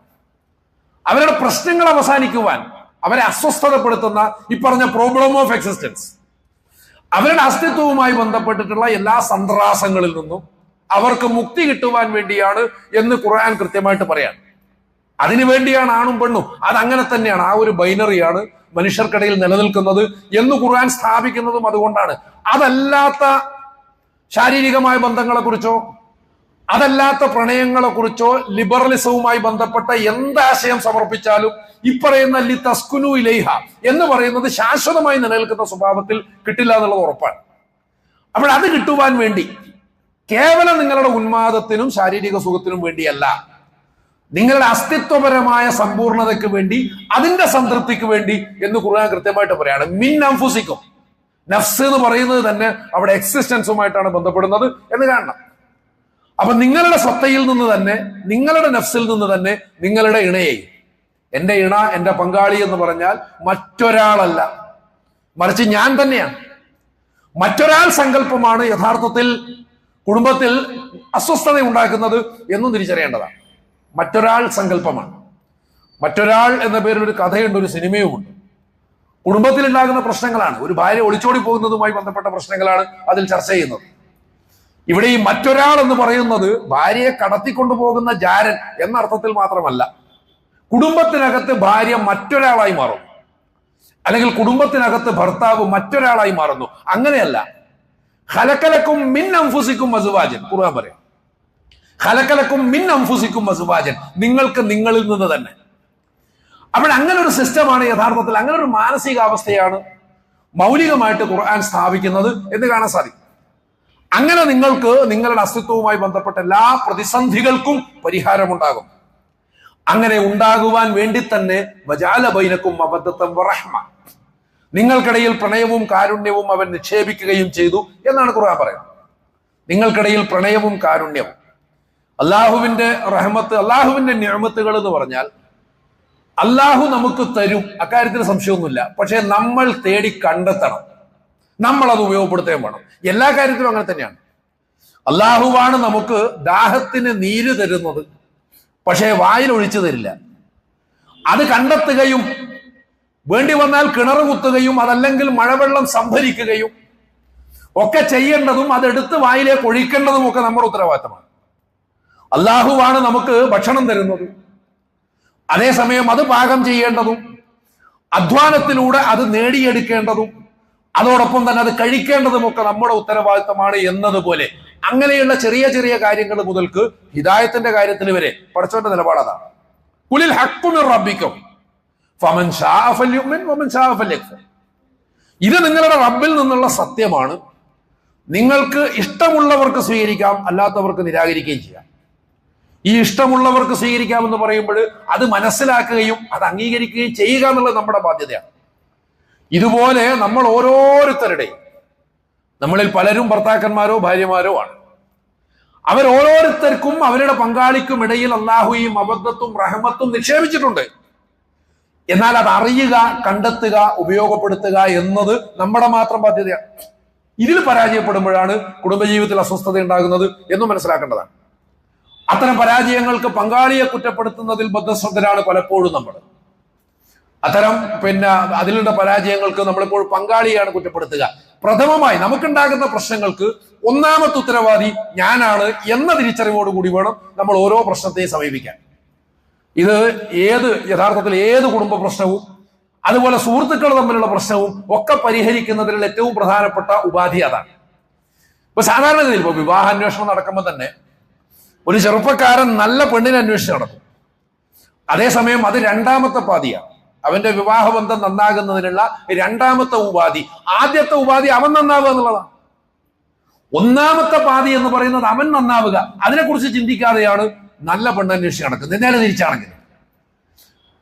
അവരുടെ പ്രശ്നങ്ങൾ അവസാനിക്കുവാൻ അവരെ അസ്വസ്ഥതപ്പെടുത്തുന്ന ഈ പറഞ്ഞ പ്രോബ്ലം ഓഫ് എക്സിസ്റ്റൻസ് അവരുടെ അസ്തിത്വവുമായി ബന്ധപ്പെട്ടിട്ടുള്ള എല്ലാ സന്ത്രാസങ്ങളിൽ നിന്നും അവർക്ക് മുക്തി കിട്ടുവാൻ വേണ്ടിയാണ് എന്ന് ഖുർആൻ കൃത്യമായിട്ട് പറയാൻ. അതിനു വേണ്ടിയാണ് ആണും പെണ്ണും. അത് അങ്ങനെ തന്നെയാണ്. ആ ഒരു ബൈനറിയാണ് മനുഷ്യർക്കിടയിൽ നിലനിൽക്കുന്നത് എന്ന് ഖുർആൻ സ്ഥാപിക്കുന്നതും അതുകൊണ്ടാണ്. അതല്ലാത്ത ശാരീരികമായ ബന്ധങ്ങളെ കുറിച്ചോ അതല്ലാത്ത പ്രണയങ്ങളെ കുറിച്ചോ ലിബറലിസവുമായി ബന്ധപ്പെട്ട എന്താശയം സമർപ്പിച്ചാലും ഇപ്പറയുന്ന ലി തസ്കുനു ഇലൈഹ എന്ന് പറയുന്നത് ശാശ്വതമായി നിലനിൽക്കുന്ന സ്വഭാവത്തിൽ കിട്ടില്ല എന്നുള്ളത് ഉറപ്പാണ്. അപ്പോൾ അത് കിട്ടുവാൻ വേണ്ടി കേവലം നിങ്ങളുടെ ഉന്മാദത്തിനും ശാരീരിക സുഖത്തിനും വേണ്ടിയല്ല. നിങ്ങളുടെ അസ്തിത്വപരമായ സമ്പൂർണതയ്ക്ക് വേണ്ടി അതിന്റെ സംതൃപ്തിക്ക് വേണ്ടി എന്ന് ഖുർആൻ കൃത്യമായിട്ട് പറയാണ്. മിൻ അംഫുസിക്കും നഫ്സ് എന്ന് പറയുന്നത് തന്നെ അവിടെ എക്സിസ്റ്റൻസുമായിട്ടാണ് ബന്ധപ്പെടുന്നത് എന്ന് കാണണം. അപ്പൊ നിങ്ങളുടെ സത്തയിൽ നിന്ന് തന്നെ നിങ്ങളുടെ നഫ്സിൽ നിന്ന് തന്നെ നിങ്ങളുടെ ഇണയെ എന്റെ ഇണ എന്റെ പങ്കാളി എന്ന് പറഞ്ഞാൽ മറ്റൊരാളല്ല. മറിച്ച് ഞാൻ തന്നെയാണ്. മറ്റൊരാൾ സങ്കല്പമാണ് യഥാർത്ഥത്തിൽ കുടുംബത്തിൽ അസ്വസ്ഥത ഉണ്ടാക്കുന്നത് എന്നും തിരിച്ചറിയേണ്ടതാണ്. മറ്റൊരാൾ സങ്കല്പമാണ്. മറ്റൊരാൾ എന്ന പേരിൽ ഒരു കഥയുണ്ട് ഒരു സിനിമയുമുണ്ട്. കുടുംബത്തിൽ ഉണ്ടാകുന്ന പ്രശ്നങ്ങളാണ്. ഒരു ഭാര്യ ഒളിച്ചോടി പോകുന്നതുമായി ബന്ധപ്പെട്ട പ്രശ്നങ്ങളാണ് അതിൽ ചർച്ച ചെയ്യുന്നത്. ഇവിടെ ഈ മറ്റൊരാൾ എന്ന് പറയുന്നത് ഭാര്യയെ കടത്തിക്കൊണ്ടു പോകുന്ന ജാരൻ എന്ന അർത്ഥത്തിൽ മാത്രമല്ല. കുടുംബത്തിനകത്ത് ഭാര്യ മറ്റൊരാളായി മാറും. അല്ലെങ്കിൽ കുടുംബത്തിനകത്ത് ഭർത്താവ് മറ്റൊരാളായി മാറുന്നു. അങ്ങനെയല്ല. ഹലക്കലക്കും മിൻ അംഫുസിക്കും മസുവാജൻ ഖുർആൻ പറയാം. ഹലക്കലക്കും മിൻ അംഫുസിക്കും മസുവാജൻ നിങ്ങൾക്ക് നിങ്ങളിൽ നിന്ന് തന്നെ. അപ്പോൾ അങ്ങനെ ഒരു സിസ്റ്റമാണ് യഥാർത്ഥത്തിൽ അങ്ങനെ ഒരു മാനസികാവസ്ഥയാണ് മൗലികമായിട്ട് ഖുർആൻ സ്ഥാപിക്കുന്നത് എന്ന് കാണാൻ സാധിക്കും. അങ്ങനെ നിങ്ങൾക്ക് നിങ്ങളുടെ അസ്തിത്വവുമായി ബന്ധപ്പെട്ട എല്ലാ പ്രതിസന്ധികൾക്കും പരിഹാരമുണ്ടാകും. അങ്ങനെ ഉണ്ടാകുവാൻ വേണ്ടി തന്നെ വജാല ബൈനക്കും അബദ്ധത്തം റഹ്മ നിങ്ങൾക്കിടയിൽ പ്രണയവും കാരുണ്യവും അവൻ നിക്ഷേപിക്കുകയും ചെയ്തു എന്നാണ് ഖുർആൻ പറയുന്നത്. നിങ്ങൾക്കിടയിൽ പ്രണയവും കാരുണ്യവും. അള്ളാഹുവിന്റെ റഹ്മത്ത് അള്ളാഹുവിന്റെ നിയമത്തുകൾ എന്ന് പറഞ്ഞാൽ അള്ളാഹു നമുക്ക് തരും. അക്കാര്യത്തിൽ സംശയമൊന്നുമില്ല. പക്ഷെ നമ്മൾ തേടി കണ്ടെത്തണം. നമ്മൾ അത് ഉപയോഗപ്പെടുത്തുകയും വേണം. എല്ലാ കാര്യത്തിലും അങ്ങനെ തന്നെയാണ്. അള്ളാഹുവാണ് നമുക്ക് ദാഹത്തിന് നീര് തരുന്നത്. പക്ഷേ വായിൽ ഒഴിച്ചു തരില്ല. അത് കണ്ടെത്തുകയും വേണ്ടി വന്നാൽ കിണർ കുത്തുകയും അതല്ലെങ്കിൽ മഴവെള്ളം സംഭരിക്കുകയും ഒക്കെ ചെയ്യേണ്ടതും അതെടുത്ത് വായിലേക്ക് ഒഴിക്കേണ്ടതും ഒക്കെ നമ്മുടെ ഉത്തരവാദിത്തമാണ്. അള്ളാഹുവാണ് നമുക്ക് ഭക്ഷണം തരുന്നത്. അതേസമയം അത് പാകം ചെയ്യേണ്ടതും അധ്വാനത്തിലൂടെ അത് നേടിയെടുക്കേണ്ടതും അതോടൊപ്പം തന്നെ അത് കഴിക്കേണ്ടതുമൊക്കെ നമ്മുടെ ഉത്തരവാദിത്തമാണ് എന്നതുപോലെ. അങ്ങനെയുള്ള ചെറിയ ചെറിയ കാര്യങ്ങൾ മുതൽക്ക് ഹിദായത്തിന്റെ കാര്യത്തിൽ വരെ പഠിച്ചവന്റെ നിലപാട് കുലിൽ ഹക്കുമിർ റബ്ബിക്കും. ഫമൻ. ഇത് നിങ്ങളുടെ റബ്ബിൽ നിന്നുള്ള സത്യമാണ്. നിങ്ങൾക്ക് ഇഷ്ടമുള്ളവർക്ക് സ്വീകരിക്കാം അല്ലാത്തവർക്ക് നിരാകരിക്കുകയും ചെയ്യാം. ഈ ഇഷ്ടമുള്ളവർക്ക് സ്വീകരിക്കാമെന്ന് പറയുമ്പോൾ അത് മനസ്സിലാക്കുകയും അത് അംഗീകരിക്കുകയും ചെയ്യുക എന്നുള്ളത് നമ്മുടെ ബാധ്യതയാണ്. ഇതുപോലെ നമ്മൾ ഓരോരുത്തരുടെയും നമ്മളിൽ പലരും ഭർത്താക്കന്മാരോ ഭാര്യമാരോ ആണ്. അവർ ഓരോരുത്തർക്കും അവരുടെ പങ്കാളിക്കും ഇടയിൽ അള്ളാഹുയും അബദ്ധത്തും റഹമത്തും നിക്ഷേപിച്ചിട്ടുണ്ട്. എന്നാൽ അത് അറിയുക കണ്ടെത്തുക ഉപയോഗപ്പെടുത്തുക എന്നത് നമ്മുടെ മാത്രം ബാധ്യതയാണ്. ഇതിൽ പരാജയപ്പെടുമ്പോഴാണ് കുടുംബജീവിതത്തിൽ അസ്വസ്ഥത ഉണ്ടാകുന്നത് എന്ന് മനസ്സിലാക്കേണ്ടതാണ്. അത്തരം പരാജയങ്ങൾക്ക് പങ്കാളിയെ കുറ്റപ്പെടുത്തുന്നതിൽ ബദ്ധശ്രദ്ധരാണ് പലപ്പോഴും നമ്മൾ. അത്തരം പിന്നെ അതിലുള്ള പരാജയങ്ങൾക്ക് നമ്മളിപ്പോൾ പങ്കാളിയാണ് കുറ്റപ്പെടുത്തുക. പ്രഥമമായി നമുക്കുണ്ടാകുന്ന പ്രശ്നങ്ങൾക്ക് ഒന്നാമത്തെ ഉത്തരവാദി ഞാനാണ് എന്ന തിരിച്ചറിവോടുകൂടി വേണം നമ്മൾ ഓരോ പ്രശ്നത്തെയും സമീപിക്കാൻ. ഇത് ഏത് യഥാർത്ഥത്തിൽ ഏത് കുടുംബ പ്രശ്നവും അതുപോലെ സുഹൃത്തുക്കൾ തമ്മിലുള്ള പ്രശ്നവും ഒക്കെ പരിഹരിക്കുന്നതിനുള്ള ഏറ്റവും പ്രധാനപ്പെട്ട ഉപാധി അതാണ്. ഇപ്പൊ സാധാരണഗതിയിൽ ഇപ്പൊ വിവാഹാന്വേഷണം നടക്കുമ്പോൾ തന്നെ ഒരു ചെറുപ്പക്കാരൻ നല്ല പെണ്ണിനെ അന്വേഷിച്ച് നടക്കും. അതേസമയം അത് രണ്ടാമത്തെ പാതിയാണ് അവന്റെ വിവാഹബന്ധം നന്നാകുന്നതിനുള്ള രണ്ടാമത്തെ ഉപാധി. ആദ്യത്തെ ഉപാധി അവൻ നന്നാവുക എന്നുള്ളതാണ്. ഒന്നാമത്തെ പാതി എന്ന് പറയുന്നത് അവൻ നന്നാവുക. അതിനെക്കുറിച്ച് ചിന്തിക്കാതെയാണ് നല്ല പെണ്ണ് അന്വേഷിച്ച് നടക്കുന്നത്. നേരെ തിരിച്ചാണെങ്കിൽ.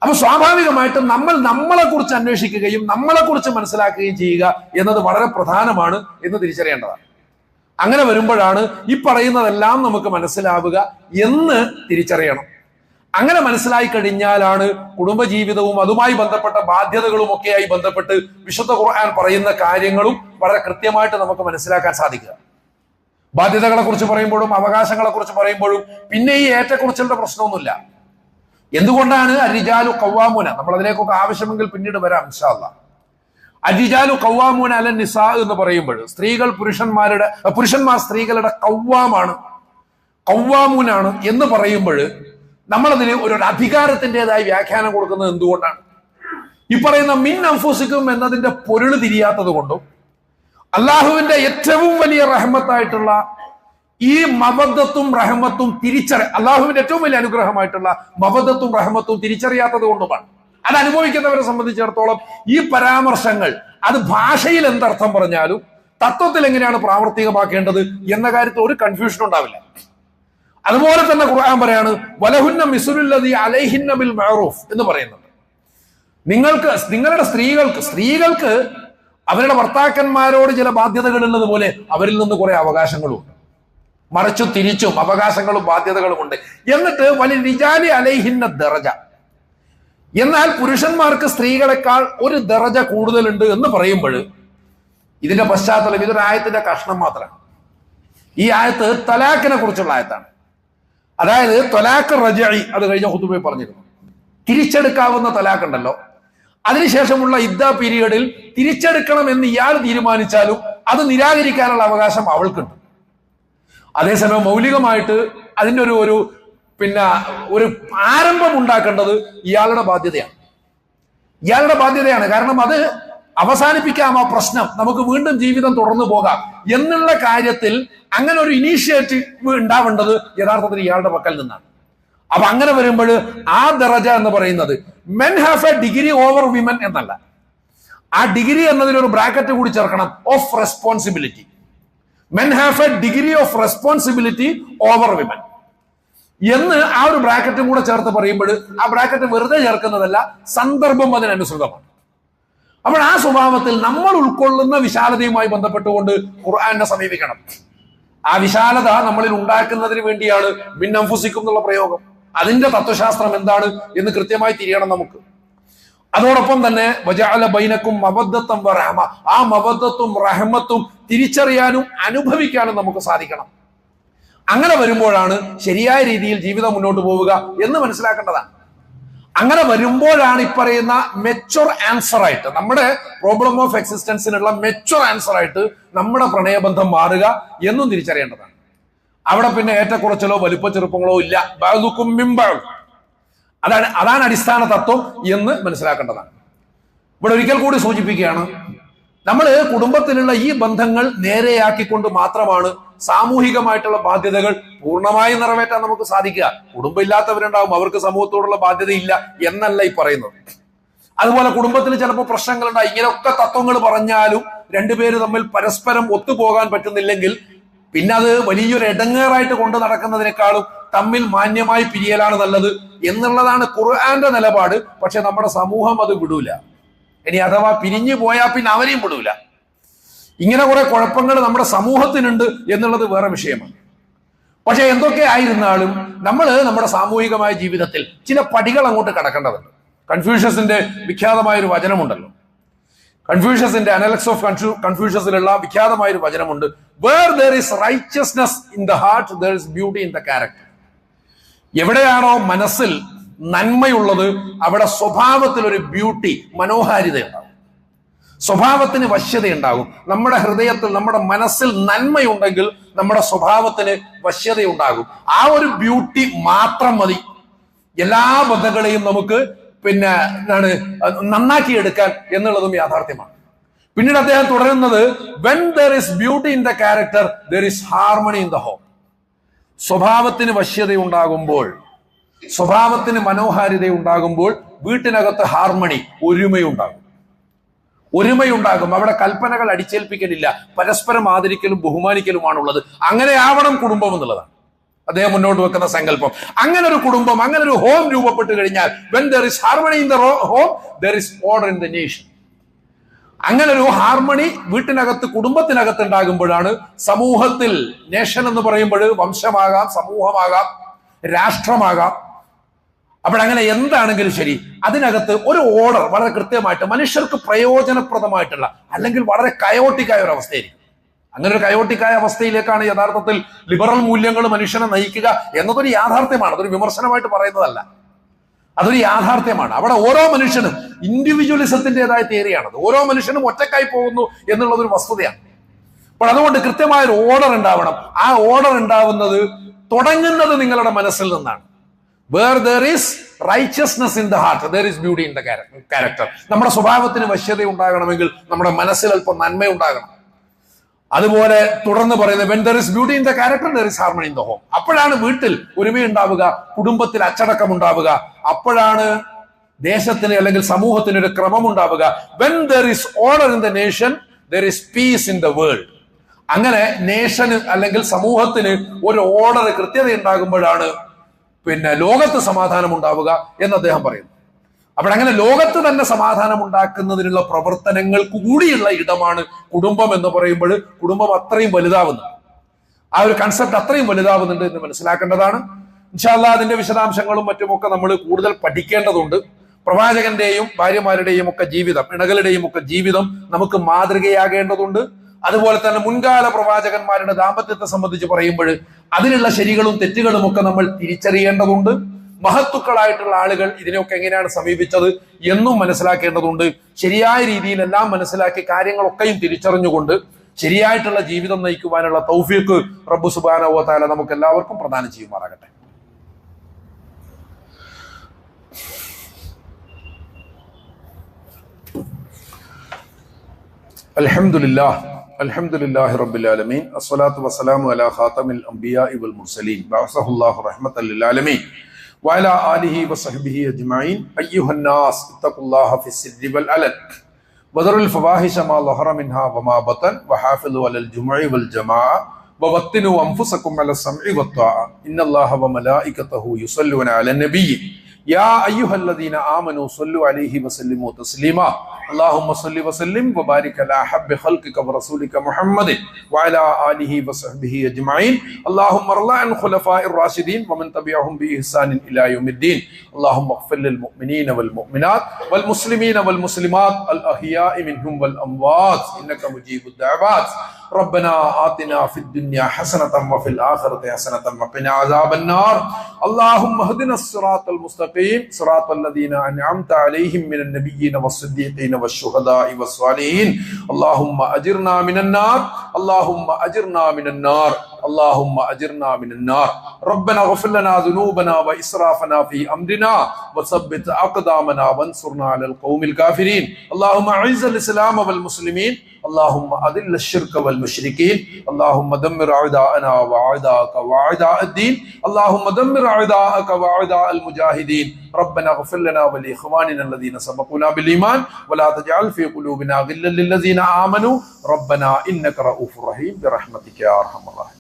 അപ്പൊ സ്വാഭാവികമായിട്ടും നമ്മൾ നമ്മളെ കുറിച്ച് അന്വേഷിക്കുകയും നമ്മളെ കുറിച്ച് മനസ്സിലാക്കുകയും ചെയ്യുക എന്നത് വളരെ പ്രധാനമാണ് എന്ന് തിരിച്ചറിയേണ്ടതാണ്. അങ്ങനെ വരുമ്പോഴാണ് ഈ പറയുന്നതെല്ലാം നമുക്ക് മനസ്സിലാവുക എന്ന് തിരിച്ചറിയണം. അങ്ങനെ മനസ്സിലായി കഴിഞ്ഞാലാണ് കുടുംബജീവിതവും അതുമായി ബന്ധപ്പെട്ട ബാധ്യതകളും ഒക്കെയായി ബന്ധപ്പെട്ട് വിശുദ്ധ ഖുർആൻ പറയുന്ന കാര്യങ്ങളും വളരെ കൃത്യമായിട്ട് നമുക്ക് മനസ്സിലാക്കാൻ സാധിക്കുക. ബാധ്യതകളെ കുറിച്ച് പറയുമ്പോഴും അവകാശങ്ങളെ കുറിച്ച് പറയുമ്പോഴും പിന്നെ ഈ ഏറ്റക്കുറച്ചിലിന്റെ പ്രശ്നമൊന്നുമില്ല. എന്തുകൊണ്ടാണ് അരിജാലു കൗവാമുന നമ്മൾ അതിലേക്കൊക്കെ ആവശ്യമെങ്കിൽ പിന്നീട് വരാം ഇൻഷാല്ല അരിജാലു കൗവാമുന അല്ല നിസാ എന്ന് പറയുമ്പോൾ സ്ത്രീകൾ പുരുഷന്മാരുടെ പുരുഷന്മാർ സ്ത്രീകളുടെ കൗവാമാണ് കൗവാമുനാണ് എന്ന് പറയുമ്പോൾ നമ്മളതിന് ഒരു അധികാരത്തിന്റെതായ വ്യാഖ്യാനം കൊടുക്കുന്നത് എന്തുകൊണ്ടാണ്? ഈ പറയുന്ന മിൻ അംഫുസിക്കും എന്നതിന്റെ പൊരുൾ തിരിയാത്തത് കൊണ്ടും അള്ളാഹുവിന്റെ ഏറ്റവും വലിയ റഹ്മത്തായിട്ടുള്ള ഈ മബദ്ധത്തും റഹ്മത്തും തിരിച്ചറി അള്ളാഹുവിന്റെ ഏറ്റവും വലിയ അനുഗ്രഹമായിട്ടുള്ള മബദ്ധത്തും റഹ്മത്തും തിരിച്ചറിയാത്തത് കൊണ്ടുമാണ്. അത് അനുഭവിക്കുന്നവരെ സംബന്ധിച്ചിടത്തോളം ഈ പരാമർശങ്ങൾ അത് ഭാഷയിൽ എന്തർത്ഥം പറഞ്ഞാലും തത്വത്തിൽ എങ്ങനെയാണ് പ്രാവർത്തികമാക്കേണ്ടത് എന്ന കാര്യത്തിൽ ഒരു കൺഫ്യൂഷൻ ഉണ്ടാവില്ല. അതുപോലെ തന്നെ ഖുർആൻ പറയാണ് വലഹുന്ന മിസുലുല്ലതി അലൈഹിന്ന ബിൽ മഅറൂഫ് എന്ന് പറയുന്നുണ്ട്. നിങ്ങൾക്ക് നിങ്ങളുടെ സ്ത്രീകൾക്ക് സ്ത്രീകൾക്ക് അവരുടെ ഭർത്താക്കന്മാരോട് ചില ബാധ്യതകൾ ഉള്ളതുപോലെ അവരിൽ നിന്ന് കുറെ അവകാശങ്ങളുണ്ട് മറിച്ചു തിരിച്ചും അവകാശങ്ങളും ബാധ്യതകളും ഉണ്ട്. എന്നിട്ട് വലിയ നിജാലി അലൈഹിന്ന ദറജ എന്നാൽ പുരുഷന്മാർക്ക് സ്ത്രീകളെക്കാൾ ഒരു ദറജ കൂടുതലുണ്ട് എന്ന് പറയുമ്പോൾ ഇതിന്റെ പശ്ചാത്തലം ഇതൊരു ആയത്തിന്റെ കഷ്ണം മാത്രമാണ്. ഈ ആയത്ത് തലാഖിനെ കുറിച്ചുള്ള ആയത്താണ്. അതായത് തൊലാഖ് റജി അത് കഴിഞ്ഞ ഹുദുബൈ പറഞ്ഞിരുന്നു. തിരിച്ചെടുക്കാവുന്ന തലാഖ് ഉണ്ടല്ലോ. അതിനുശേഷമുള്ള ഇദ്ദ പീരീഡിൽ തിരിച്ചെടുക്കണം എന്ന് ഇയാൾ തീരുമാനിച്ചാലും അത് നിരാകരിക്കാനുള്ള അവകാശം അവൾക്കുണ്ട്. അതേസമയം മൗലികമായിട്ട് അതിന്റെ ഒരു ഒരു പിന്നെ ഒരു ആരംഭം ഉണ്ടാക്കേണ്ടത് ഇയാളുടെ ബാധ്യതയാണ്. ഇയാളുടെ ബാധ്യതയാണ്. കാരണം അത് അവസാനിപ്പിക്കാം ആ പ്രശ്നം. നമുക്ക് വീണ്ടും ജീവിതം തുടർന്നു പോകാം എന്നുള്ള കാര്യത്തിൽ അങ്ങനെ ഒരു ഇനീഷ്യേറ്റീവ് ഉണ്ടാവേണ്ടത് യഥാർത്ഥത്തിൽ ഇയാളുടെ പക്കൽ നിന്നാണ്. അപ്പൊ അങ്ങനെ വരുമ്പോൾ ആ ദറജ എന്ന് പറയുന്നത് men have a degree over women എന്നല്ല. ആ ഡിഗ്രി എന്നതിലൊരു ബ്രാക്കറ്റ് കൂടി ചേർക്കണം. Of responsibility men have a degree of responsibility over women എന്ന് ആ ഒരു ബ്രാക്കറ്റും കൂടെ ചേർത്ത് പറയുമ്പോൾ ആ ബ്രാക്കറ്റ് വെറുതെ ചേർക്കുന്നതല്ല സന്ദർഭം അതിനനുസൃതമാണ്. അപ്പോൾ ആ സ്വഭാവത്തിൽ നമ്മൾ ഉൾക്കൊള്ളുന്ന വിശാലതയുമായി ബന്ധപ്പെട്ടുകൊണ്ട് ഖുർആാനെ സമീപിക്കണം. ആ വിശാലത നമ്മളിൽ ഉണ്ടാക്കുന്നതിന് വേണ്ടിയാണ് മിന്നംഫുസിക്കും എന്നുള്ള പ്രയോഗം. അതിന്റെ തത്വശാസ്ത്രം എന്താണ് എന്ന് കൃത്യമായി തിരിയണം നമുക്ക്. അതോടൊപ്പം തന്നെ വജാല ബൈനക്കും മബദ്ധത്തും റഹമ ആ മബദ്ധത്തും റഹ്മത്തും തിരിച്ചറിയാനും അനുഭവിക്കാനും നമുക്ക് സാധിക്കണം. അങ്ങനെ വരുമ്പോഴാണ് ശരിയായ രീതിയിൽ ജീവിതം മുന്നോട്ട് പോവുക എന്ന് മനസ്സിലാക്കേണ്ടതാണ്. അങ്ങനെ വരുമ്പോഴാണ് ഈ പറയുന്ന മെച്ചുവർ ആൻസർ ആയിട്ട് നമ്മുടെ പ്രോബ്ലം ഓഫ് എക്സിസ്റ്റൻസിനുള്ള മെച്ചുവർ ആൻസർ ആയിട്ട് നമ്മുടെ പ്രണയബന്ധം മാറുക എന്നും തിരിച്ചറിയേണ്ടതാണ്. അവിടെ പിന്നെ ഏറ്റക്കുറച്ചിലോ വലിപ്പ ചെറുപ്പങ്ങളോ ഇല്ല. ബാഗുക്കും മിമ്പാൾ അതാണ് അതാണ് അടിസ്ഥാന തത്വം എന്ന് മനസ്സിലാക്കേണ്ടതാണ്. ഇവിടെ ഒരിക്കൽ കൂടി സൂചിപ്പിക്കുകയാണ് നമ്മൾ കുടുംബത്തിലുള്ള ഈ ബന്ധങ്ങൾ നേരെയാക്കിക്കൊണ്ട് മാത്രമാണ് സാമൂഹികമായിട്ടുള്ള ബാധ്യതകൾ പൂർണമായും നിറവേറ്റാൻ നമുക്ക് സാധിക്കുക. കുടുംബം ഇല്ലാത്തവരുണ്ടാവും അവർക്ക് സമൂഹത്തോടുള്ള ബാധ്യതയില്ല എന്നല്ല ഈ പറയുന്നത്. അതുപോലെ കുടുംബത്തിൽ ചിലപ്പോൾ പ്രശ്നങ്ങളുണ്ടായി. ഇങ്ങനെയൊക്കെ തത്വങ്ങൾ പറഞ്ഞാലും രണ്ടുപേര് തമ്മിൽ പരസ്പരം ഒത്തുപോകാൻ പറ്റുന്നില്ലെങ്കിൽ പിന്നെ അത് വലിയൊരു ഇടങ്ങേറായിട്ട് കൊണ്ട് നടക്കുന്നതിനേക്കാളും തമ്മിൽ മാന്യമായി പിരിയലാണ് നല്ലത് എന്നുള്ളതാണ് ഖുർആന്റെ നിലപാട്. പക്ഷെ നമ്മുടെ സമൂഹം അത് വിടൂല. ഇനി അഥവാ പിരിഞ്ഞു പോയാൽ പിന്നെ അവരെയും വിടൂല. ഇങ്ങനെ കുറെ കുഴപ്പങ്ങൾ നമ്മുടെ സമൂഹത്തിനുണ്ട് എന്നുള്ളത് വേറെ വിഷയമാണ്. പക്ഷെ എന്തൊക്കെ ആയിരുന്നാലും നമ്മൾ നമ്മുടെ സാമൂഹികമായ ജീവിതത്തിൽ ചില പടികൾ അങ്ങോട്ട് കടക്കേണ്ടതുണ്ട്. കൺഫ്യൂഷ്യസിന്റെ വിഖ്യാതമായ ഒരു വചനമുണ്ടല്ലോ. കൺഫ്യൂഷ്യസിന്റെ അനലക്സ് ഓഫ് കൺഫ്യൂഷ്യസിലുള്ള വിഖ്യാതമായ ഒരു വചനമുണ്ട്. Where there is righteousness in the heart there is beauty in the character എവിടെയാണോ മനസ്സിൽ നന്മയുള്ളത് അവിടെ സ്വഭാവത്തിൽ ഒരു ബ്യൂട്ടി മനോഹാരിത ഉണ്ടാവും സ്വഭാവത്തിന് വശ്യതയുണ്ടാകും. നമ്മുടെ ഹൃദയത്തിൽ നമ്മുടെ മനസ്സിൽ നന്മയുണ്ടെങ്കിൽ നമ്മുടെ സ്വഭാവത്തിന് വശ്യതയുണ്ടാകും. ആ ഒരു ബ്യൂട്ടി മാത്രം മതി. എല്ലാ ബന്ധങ്ങളെയും നമുക്ക് പിന്നെ എന്താണ് നന്നാക്കി എടുക്കാൻ എന്നുള്ളതും യാഥാർത്ഥ്യമാണ്. പിന്നീട് അദ്ദേഹം തുടരുന്നത് when there is beauty in the character there is harmony in the home സ്വഭാവത്തിന് വശ്യതയുണ്ടാകുമ്പോൾ സ്വഭാവത്തിന് മനോഹാരിത ഉണ്ടാകുമ്പോൾ വീട്ടിനകത്ത് ഹാർമണി ഒരുമയുണ്ടാകും. ഒരുമയുണ്ടാകും. അവിടെ കൽപ്പനകൾ അടിച്ചേൽപ്പിക്കലില്ല. പരസ്പരം ആദരിക്കലും ബഹുമാനിക്കലുമാണുള്ളത്. അങ്ങനെ ആവണം കുടുംബം എന്നുള്ളതാണ്. അദ്ദേഹം മുന്നോട്ട് വെക്കുന്ന സങ്കല്പം. അങ്ങനെ ഒരു കുടുംബം അങ്ങനെ ഒരു ഹോം രൂപപ്പെട്ട് കഴിഞ്ഞാൽ when there is harmony in the home there is order in the nation അങ്ങനെ ഒരു ഹാർമണി വീട്ടിനകത്ത് കുടുംബത്തിനകത്ത് ഉണ്ടാകുമ്പോഴാണ് സമൂഹത്തിൽ നേഷൻ എന്ന് പറയുമ്പോൾ വംശമാകാം സമൂഹമാകാം രാഷ്ട്രമാകാം. അപ്പോഴങ്ങനെ എന്താണെങ്കിലും ശരി അതിനകത്ത് ഒരു ഓർഡർ വളരെ കൃത്യമായിട്ട് മനുഷ്യർക്ക് പ്രയോജനപ്രദമായിട്ടുള്ള അല്ലെങ്കിൽ വളരെ കയോട്ടിക്കായ ഒരു അവസ്ഥയായിരിക്കും. അങ്ങനെ ഒരു കയോട്ടിക്കായ അവസ്ഥയിലേക്കാണ് യഥാർത്ഥത്തിൽ ലിബറൽ മൂല്യങ്ങൾ മനുഷ്യനെ നയിക്കുക എന്നതൊരു യാഥാർത്ഥ്യമാണ് അതൊരു വിമർശനമായിട്ട് പറയുന്നതല്ല. അതൊരു യാഥാർത്ഥ്യമാണ്. അവിടെ ഓരോ മനുഷ്യനും ഇൻഡിവിജ്വലിസത്തിന്റെതായ തിയറിയാണത് ഓരോ മനുഷ്യനും ഒറ്റക്കായി പോകുന്നു എന്നുള്ളതൊരു വസ്തുതയാണ്. അപ്പോൾ അതുകൊണ്ട് കൃത്യമായ ഒരു ഓർഡർ ഉണ്ടാവണം. ആ ഓർഡർ ഉണ്ടാവുന്നത് തുടങ്ങുന്നത് നിങ്ങളുടെ മനസ്സിൽ നിന്നാണ്. Where there is righteousness in the heart there is beauty in the character നമ്മുടെ സ്വഭാവത്തിന് വശ്യത ഉണ്ടാകണമെങ്കിൽ നമ്മുടെ മനസ്സിൽ അല്പം നന്മ ഉണ്ടാകണം. അതുപോലെ തുടർന്ന് പറയുന്നത് when there is beauty in the character there is harmony in the home അപ്പോഴാണ് വീട്ടിൽ ഒരുമയുണ്ടാവുക കുടുംബത്തിൽ അച്ചടക്കം ഉണ്ടാവുക അപ്പോഴാണ് ദേശത്തിന് അല്ലെങ്കിൽ സമൂഹത്തിന് ഒരു ക്രമം ഉണ്ടാവുക. When there is order in the nation there is peace in the world അങ്ങനെ നേഷന് അല്ലെങ്കിൽ സമൂഹത്തിന് ഒരു ഓർഡർ കൃത്യത ഉണ്ടാകുമ്പോഴാണ് പിന്നെ ലോകത്ത് സമാധാനം ഉണ്ടാവുക എന്ന് അദ്ദേഹം പറയുന്നു. അപ്പോൾ അങ്ങനെ ലോകത്ത് തന്നെ സമാധാനം ഉണ്ടാക്കുന്നതിനുള്ള പ്രവർത്തനങ്ങൾക്ക് കൂടിയുള്ള ഇടമാണ് കുടുംബം എന്ന് പറയുമ്പോൾ കുടുംബം അത്രയും വലുതാവുന്നു ആ ഒരു കൺസെപ്റ്റ് അത്രയും വലുതാവുന്നുണ്ട് എന്ന് മനസ്സിലാക്കേണ്ടതാണ്. ഇൻഷാല്ല അതിന്റെ വിശദാംശങ്ങളും മറ്റുമൊക്കെ നമ്മൾ കൂടുതൽ പഠിക്കേണ്ടതുണ്ട്. പ്രവാചകന്റെയും ഭാര്യമാരുടെയും ഒക്കെ ജീവിതം ഇണകളുടെയും ഒക്കെ ജീവിതം നമുക്ക് മാതൃകയാകേണ്ടതുണ്ട്. അതുപോലെ തന്നെ മുൻകാല പ്രവാചകന്മാരുടെ ദാമ്പത്യത്തെ സംബന്ധിച്ച് പറയുമ്പോൾ അതിലുള്ള ശരികളും തെറ്റുകളും ഒക്കെ നമ്മൾ തിരിച്ചറിയേണ്ടതുണ്ട്. മഹത്തുക്കളായിട്ടുള്ള ആളുകൾ ഇതിനെയൊക്കെ എങ്ങനെയാണ് സമീപിച്ചത് എന്നും മനസ്സിലാക്കേണ്ടതുണ്ട്. ശരിയായ രീതിയിൽ എല്ലാം മനസ്സിലാക്കി കാര്യങ്ങളൊക്കെയും തിരിച്ചറിഞ്ഞുകൊണ്ട് ശരിയായിട്ടുള്ള ജീവിതം നയിക്കുവാനുള്ള തൗഫീഖ് റബ്ബു സുബാനോ താല നമുക്ക് എല്ലാവർക്കും പ്രദാനം ചെയ്യുമാറാകട്ടെ. അൽഹംദുലില്ലാഹി. റബ്ബിൽ ആലമീൻ അസ്സലാത്തു വസ്സലാമു അലാ ഖാതമിൽ അംബിയാഇ വൽ മുർസലീൻ ബഅസഹുല്ലാഹു റഹ്മത്തൽ ലിൽ ആലമീൻ وعلى آله وصحبه أجمعين أيها الناس اتقوا الله في السر والعلن وذروا الفواحش ما ظهر منها وما بطن وحافظوا على الجمع والجماعة ووطنوا أنفسكم على السمع والطاعة إن الله وملائكته يصلون على النبي يا أيها الذين آمنوا صلوا عليه وسلموا تسليما اللهم صل وسلم وبارك على أحب خلقك ورسولك محمد وعلى آله وصحبه أجمعين اللهم ارض عن خلفاء الراشدين ومن تبعهم بإحسان إلى يوم الدين اللهم اغفر للمؤمنين والمؤمنات والمسلمين والمسلمات الأحياء منهم والأموات إنك مجيب الدعوات ربنا آتنا في الدنيا حسنة وفي الآخرة حسنة وقنا عذاب النار. اللهم اهدنا الصراط المستقيم. صراط الذين أنعمت عليهم من النبيين والصديقين والشهداء والصالحين. اللهم أجرنا من النار. اللهم أجرنا من النار. اللهم أجرنا من النار. ربنا اغفر لنا ذنوبنا وإسرافنا في أمرنا وثبت أقدامنا وانصرنا على القوم الكافرين. اللهم أعز الإسلام والمسلمين. اللهم أذل الشرك والمشركين. اللهم دمر أعداءنا وأعداءك وأعداء الدين. اللهم دمر أعداءك وأعداء المجاهدين. ربنا اغفر لنا ولإخواننا الذين سبقونا بالإيمان. ولا تجعل في قلوبنا غلا للذين آمنوا. ربنا إنك رؤوف رحيم. برحمتك يا أرحم الراحمين.